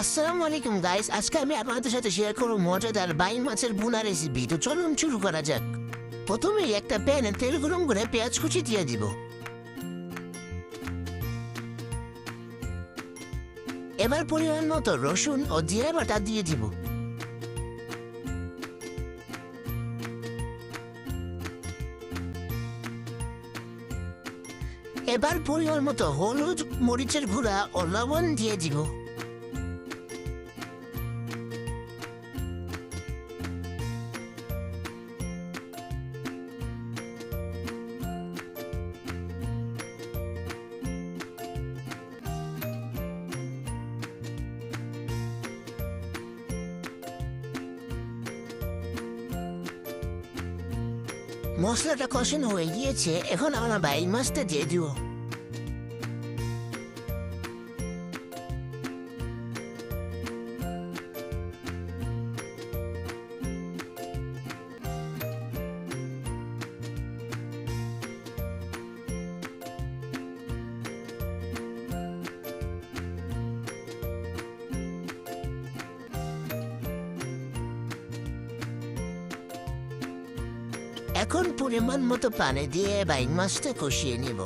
আসসালামু আলাইকুম গাইস আজকে আমি আপনাদের সাথে শেয়ার করব মজাদার বাইন মাছের বুনা রেসিপি তো চলুন শুরু করা যাক। প্রথমে একটা প্যানে তেল গরম করে পেঁয়াজ কুচি দিয়ে দিব। এবার পরিমাণ মতো রসুন ও জিরা বাটা দিয়ে দিব। এবার পরিমাণ মতো হলুদ, মরিচের গুঁড়া ও লবণ দিয়ে দিব। মশলাটা কষানো হয়ে গিয়েছে এখন আমার বাইল মাছটা দিয়ে দিব। এখন পরিমাণ মতো পানি দিয়ে বাইন মাছটা কষিয়ে নিব।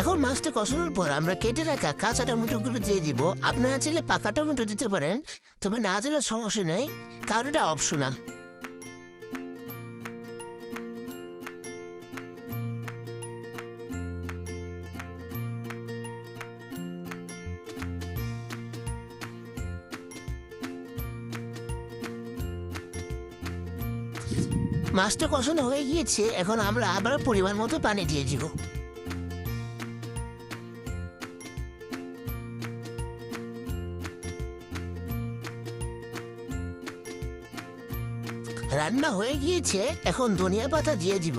এখন মাছটা কষানোর পর আমরা কেটে রাখা কাঁচা টমেটোগুলো দিয়ে দিব। আপনারা চাইলে পাকা টমেটো দিতে পারেন, তবে না দিলে সমস্যা নেই, কারণ এটা অপশনাল মাছটা কষানো হয়ে গিয়েছে, এখন আমরা আবার পরিমাণ মতো পানি দিয়ে দিব। রান্না হয়ে গিয়েছে, এখন ধনিয়া পাতা দিয়ে দিব।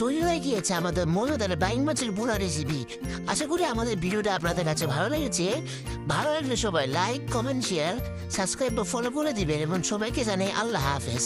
তৈরি হয়ে গিয়েছে আমাদের মজাদার বাইন মাছের বুড়া রেসিপি। আশা করি আমাদের ভিডিওটা আপনাদের কাছে ভালো লেগেছে। ভালো লাগলে সবাই লাইক, কমেন্ট, শেয়ার, সাবস্ক্রাইব বা ফলো করে দিবেন এবং সবাইকে জানাই আল্লাহ হাফেজ।